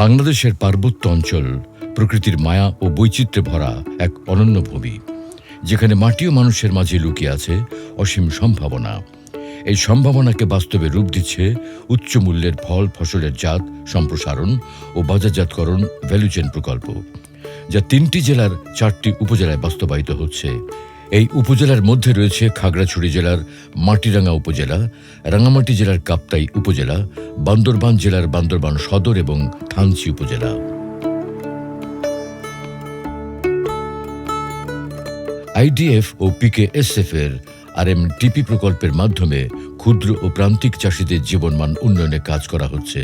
বাংলাদেশের পার্বত্য অঞ্চল প্রকৃতির মায়া ও বৈচিত্র্যে ভরা এক অনন্য ভূমি, যেখানে মাটি ও মানুষের মাঝে লুকিয়ে আছে অসীম সম্ভাবনা। এই সম্ভাবনাকে বাস্তবে রূপ দিচ্ছে উচ্চ মূল্যের ফল, ফসলের জাত, সম্প্রসারণ ও বাজারজাতকরণ ভ্যালুচেন প্রকল্প, যা তিনটি জেলার চারটি উপজেলায় বাস্তবায়িত হচ্ছে। এই উপজেলার মধ্যে রয়েছে খাগড়াছড়ি জেলার মাটিরাঙ্গা উপজেলা রাঙামাটি জেলার কাপ্তাই উপজেলা, বান্দরবান জেলার বান্দরবান সদর এবং থানচি উপজেলা। আইডিএফ ও পিকেএসএফ এর আরএমটিপি প্রকল্পের মাধ্যমে ক্ষুদ্র ও প্রান্তিক চাষিদের জীবনমান উন্নয়নে কাজ করা হচ্ছে।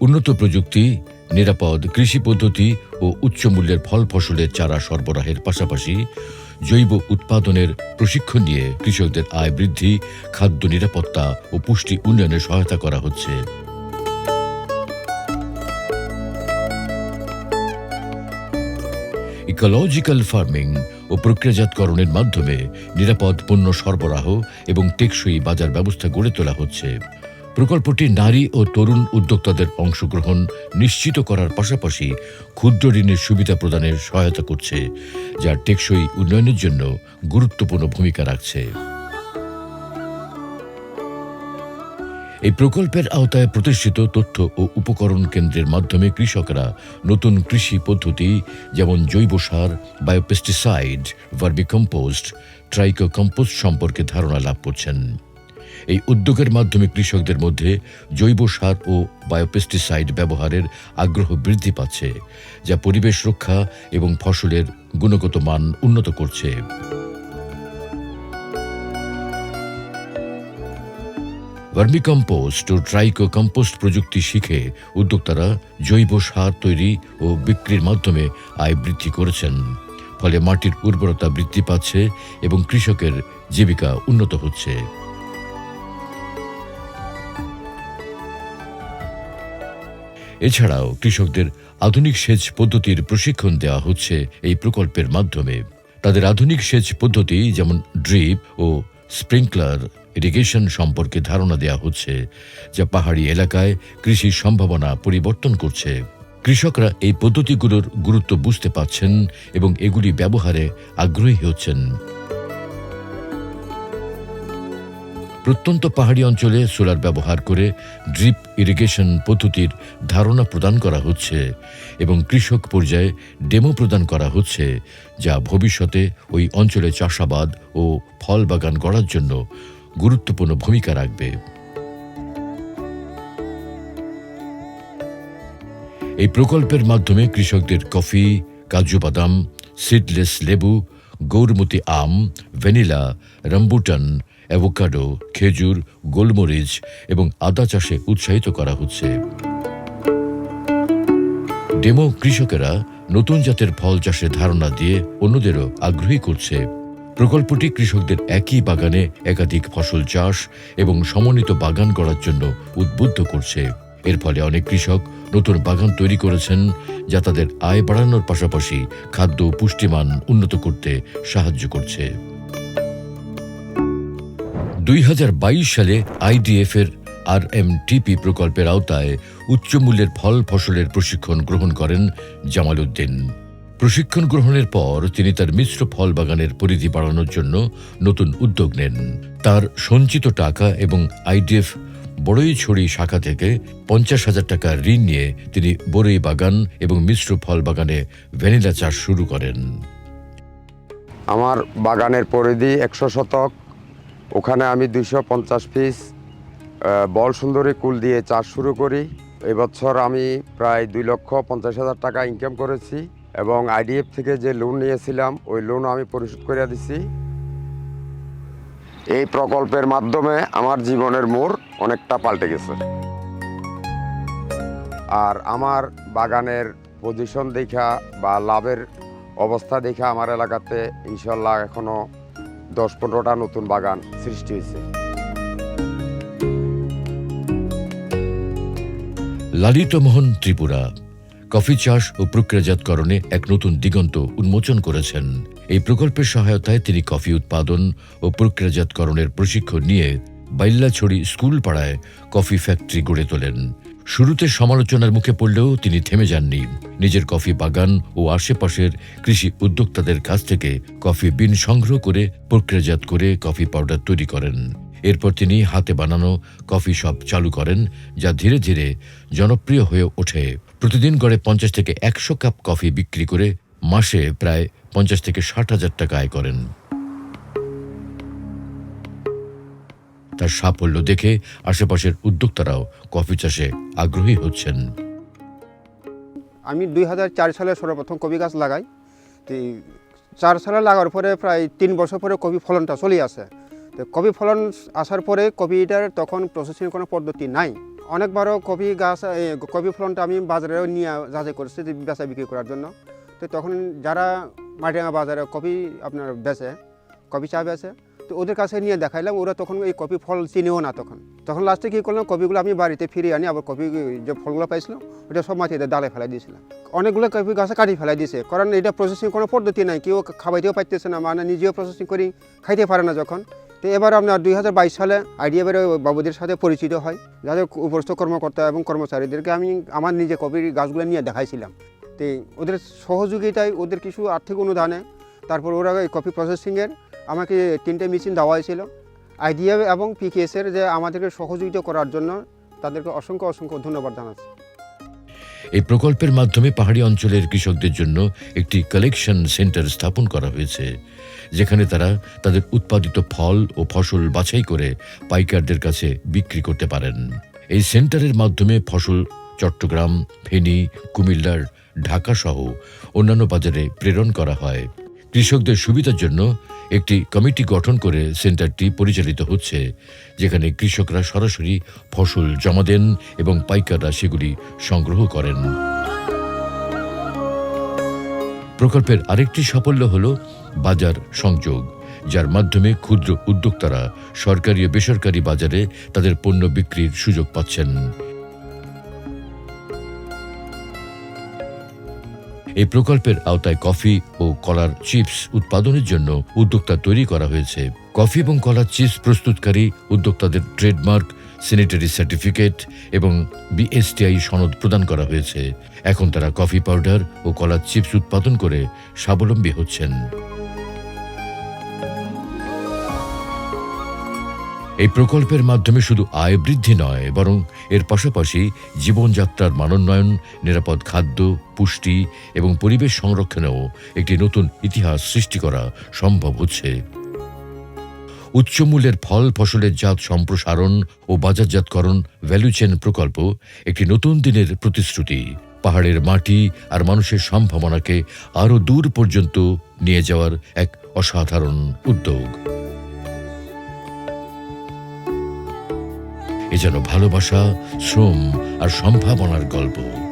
উন্নত প্রযুক্তি, নিরাপদ কৃষি পদ্ধতি ও উচ্চ মূল্যের ফল ফসলের চারা সরবরাহের পাশাপাশি জৈব উৎপাদনের প্রশিক্ষণ নিয়ে কৃষকদের আয় বৃদ্ধি, খাদ্য নিরাপত্তা ও পুষ্টি উন্নয়নে সহায়তা করা হচ্ছে। ইকোলজিক্যাল ফার্মিং ও প্রক্রিয়াজাতকরণের মাধ্যমে নিরাপদ পণ্য সরবরাহ এবং টেকসই বাজার ব্যবস্থা গড়ে তোলা হচ্ছে। প্রকল্পটি নারী ও তরুণ উদ্যোক্তাদের অংশগ্রহণ নিশ্চিত করার পাশাপাশি ক্ষুদ্র ঋণের সুবিধা প্রদানের সহায়তা করছে, যা টেকসই উন্নয়নের জন্য গুরুত্বপূর্ণ ভূমিকা রাখছে। এই প্রকল্পের আওতায় প্রতিষ্ঠিত তথ্য ও উপকরণ কেন্দ্রের মাধ্যমে কৃষকরা নতুন কৃষি পদ্ধতি, যেমন জৈব সার, বায়োপেস্টিসাইড, ভার্মিকম্পোস্ট ট্রাইকো কম্পোস্ট সম্পর্কে ধারণা লাভ করছেন। এই উদ্যোগের মাধ্যমে কৃষকদের মধ্যে জৈব সার ও বায়োপেস্টিসাইড ব্যবহারের আগ্রহ বৃদ্ধি পাচ্ছে, যা পরিবেশ রক্ষা এবং ফসলের গুণগত মান উন্নত করছে। ভার্মিকম্পোস্ট ও ট্রাইকো কম্পোস্ট প্রযুক্তি শিখে উদ্যোক্তারা জৈব সার তৈরি ও বিক্রির মাধ্যমে আয় বৃদ্ধি করেছেন। ফলে মাটির উর্বরতা বৃদ্ধি পাচ্ছে এবং কৃষকের জীবিকা উন্নত হচ্ছে। এছাড়াও কৃষকদের আধুনিক সেচ পদ্ধতির প্রশিক্ষণ দেওয়া হচ্ছে এই প্রকল্পের মাধ্যমে। তাদের আধুনিক সেচ পদ্ধতি যেমন ড্রিপ ও স্প্রিংকলার ইরিগেশন সম্পর্কে ধারণা দেওয়া হচ্ছে, যা পাহাড়ি এলাকায় কৃষির সম্ভাবনা পরিবর্তন করছে। কৃষকরা এই পদ্ধতিগুলোর গুরুত্ব বুঝতে পারছেন এবং এগুলি ব্যবহারে আগ্রহী হচ্ছেন। প্রত্যন্ত পাহাড়ি অঞ্চলে সোলার ব্যবহার করে ড্রিপ ইরিগেশন পদ্ধতির ধারণা প্রদান করা হচ্ছে এবং কৃষক পর্যায়ে ডেমো প্রদান করা হচ্ছে, যা ভবিষ্যতে ওই অঞ্চলে চাষাবাদ ও ফল বাগান গড়ার জন্য গুরুত্বপূর্ণ ভূমিকা রাখবে। এই প্রকল্পের মাধ্যমে কৃষকদের কফি, কাজু বাদাম, সিডলেস লেবু, গৌরমতি আম, ভ্যানিলা, রম্বুটান অ্যাভোকাডো, খেজুর, গোলমরিচ এবং আদা চাষে উৎসাহিত করা হচ্ছে। ডেমো কৃষকেরা নতুন জাতের ফল চাষের ধারণা দিয়ে অন্যদেরও আগ্রহী করছে। প্রকল্পটি কৃষকদের একই বাগানে একাধিক ফসল চাষ এবং সমন্বিত বাগান করার জন্য উদ্বুদ্ধ করছে। এর ফলে অনেক কৃষক নতুন বাগান তৈরি করেছেন যা তাদের আয় বাড়ানোর পাশাপাশি খাদ্য পুষ্টিমান উন্নত করতে সাহায্য করছে। দুই হাজার বাইশ সালে আইডিএফ এর আর এম টিপি প্রকল্পের আওতায় উচ্চ মূল্যের ফল ফসলের প্রশিক্ষণ গ্রহণ করেন জামাল উদ্দিন প্রশিক্ষণ গ্রহণের পর তিনি তার মিশ্র ফল বাগানের পরিধি বাড়ানোর জন্য নতুন উদ্যোগ নেন। তার সঞ্চিত টাকা এবং আইডিএফ বড়ই ছড়ি শাখা থেকে পঞ্চাশ হাজার টাকা ঋণ নিয়ে তিনি বড়ই বাগান এবং মিশ্র ফল বাগানে ভ্যানিলা চাষ শুরু করেন। আমার বাগানের পরিধি একশো শতক ওখানে আমি দুইশো পঞ্চাশ পিস বল সুন্দরী কুল দিয়ে চাষ শুরু করি। এবছর আমি প্রায় দুই লক্ষ পঞ্চাশ হাজার টাকা ইনকাম করেছি এবং আইডিএফ থেকে যে লোন নিয়েছিলাম, ওই লোন আমি পরিশোধ করে দিছি। এই প্রকল্পের মাধ্যমে আমার জীবনের মোড় অনেকটা পাল্টে গেছে। আর আমার বাগানের পজিশন দেখা বা লাভের অবস্থা দেখা আমার এলাকাতে, ইনশাল্লাহ এখনও দশ পনেরোটা নতুন বাগান সৃষ্টি হয়েছে। লালিত মোহন ত্রিপুরা, কফি চাষ ও প্রক্রিয়াজাতকরণে এক নতুন দিগন্ত উন্মোচন করেছেন। এই প্রকল্পের সহায়তায় তিনি কফি উৎপাদন ও প্রক্রিয়াজাতকরণের প্রশিক্ষণ নিয়ে বাইল্লাছড়ি স্কুল পাড়ায় কফি ফ্যাক্টরি গড়ে তোলেন। শুরুতে সমালোচনার মুখে পড়লেও তিনি থেমে যাননি। নিজের কফি বাগান ও আশেপাশের কৃষি উদ্যোক্তাদের কাছ থেকে কফি বিন সংগ্রহ করে প্রক্রিয়াজাত করে কফি পাউডার তৈরি করেন। এরপর তিনি হাতে বানানো কফি শপ চালু করেন, যা ধীরে ধীরে জনপ্রিয় হয়ে ওঠে। প্রতিদিন গড়ে পঞ্চাশ থেকে একশো কাপ কফি বিক্রি করে মাসে প্রায় পঞ্চাশ থেকে ষাট হাজার টাকা আয় করেন। তার সাফল্য দেখে আশেপাশের উদ্যোক্তারাও কফি চাষে আগ্রহী হচ্ছেন। আমি দুই হাজার চার সালে সর্বপ্রথম কপি গাছ লাগাই। তো চার সালে লাগার পরে প্রায় তিন বছর পরে কপি ফলনটা চলে আসে। তো কপি ফলন আসার পরে কপিটার তখন প্রসেসিং কোনো পদ্ধতি নাই। অনেকবারও কপি গাছ কপি ফলনটা আমি বাজারে নিয়ে যাচাই করেছি বেচা বিক্রি করার জন্য। তো তখন যারা মাটিরাঙ্গা বাজারে কপি আপনার বেচে কপি চা বেচে তো ওদের কাছে নিয়ে দেখাইলাম, ওরা তখন এই কপি ফল চিনেও না তখন। তখন লাস্টে কী করলাম, কপিগুলো আমি বাড়িতে ফিরিয়ে আনি, আবার কপি যে ফলগুলো পাইছিলাম, ওটা সব মাটিতে ডালে ফেলাই দিয়েছিলাম। অনেকগুলো কপি গাছে কাটি ফেলাই দিয়েছে, কারণ এটা প্রসেসিং কোনো পদ্ধতি নাই, কেউ খাবাইতেও পাইতেছে না মানে নিজেও প্রসেসিং করি, খাইতে পারে না যখন। তো এবার আপনার দুই হাজার বাইশ সালে আইডিয়া বেরো বাবুদের সাথে পরিচিত হয় যাদের উপরস্থ কর্মকর্তা এবং কর্মচারীদেরকে আমি আমার নিজে কপির গাছগুলো নিয়ে দেখাইছিলাম। তো ওদের সহযোগিতায় ওদের কিছু আর্থিক অনুদানে, তারপর ওরা এই কপি প্রসেসিংয়ের আমাকে তিনটে মেশিন দেওয়া হয়েছিল। আইডিয়া এবং পিকেএসের যে আমাদেরকে সহযোগিতা করার জন্য তাদেরকে অসংখ্য অসংখ্য ধন্যবাদ জানাচ্ছি। এই প্রকল্পের মাধ্যমে পাহাড়ি অঞ্চলের কৃষকদের জন্য একটি কালেকশন সেন্টার স্থাপন করা হয়েছে, যেখানে তারা তাদের উৎপাদিত ফল ও ফসল বাছাই করে পাইকারদের কাছে বিক্রি করতে পারেন। এই সেন্টারের মাধ্যমে ফসল চট্টগ্রাম, ফেনী, কুমিল্লার ঢাকা সহ অন্যান্য বাজারে প্রেরণ করা হয়। কৃষকদের সুবিধার জন্য একটি কমিটি গঠন করে সেন্টারটি পরিচালিত হচ্ছে, যেখানে কৃষকরা সরাসরি ফসল জমা দেন এবং পাইকাররা সেগুলি সংগ্রহ করেন। প্রকল্পের আরেকটি সাফল্য হল বাজার সংযোগ, যার মাধ্যমে ক্ষুদ্র উদ্যোক্তারা সরকারি ও বেসরকারি বাজারে তাদের পণ্য বিক্রির সুযোগ পাচ্ছেন। এই প্রকল্পের আওতায় কফি ও কলার চিপস উৎপাদনের জন্য উদ্যোক্তা তৈরি করা হয়েছে। কফি এবং কলার চিপস প্রস্তুতকারী উদ্যোক্তাদের ট্রেডমার্ক স্যানিটারি সার্টিফিকেট এবং বিএসটিআই সনদ প্রদান করা হয়েছে। এখন তারা কফি পাউডার ও কলার চিপস উৎপাদন করে স্বাবলম্বী হচ্ছেন। এই প্রকল্পের মাধ্যমে শুধু আয় বৃদ্ধি নয়, বরং এর পাশাপাশি জীবনযাত্রার মানোন্নয়ন, নিরাপদ খাদ্য, পুষ্টি এবং পরিবেশ সংরক্ষণেও একটি নতুন ইতিহাস সৃষ্টি করা সম্ভব হচ্ছে। উচ্চমূল্যের ফল, ফসলের জাত সম্প্রসারণ ও বাজারজাতকরণ ভ্যালু চেন প্রকল্প একটি নতুন দিনের প্রতিশ্রুতি। পাহাড়ের মাটি আর মানুষের সম্ভাবনাকে আরও দূর পর্যন্ত নিয়ে যাওয়ার এক অসাধারণ উদ্যোগ। এ যেন ভালোবাসা শ্রম আর সম্ভাবনার গল্প।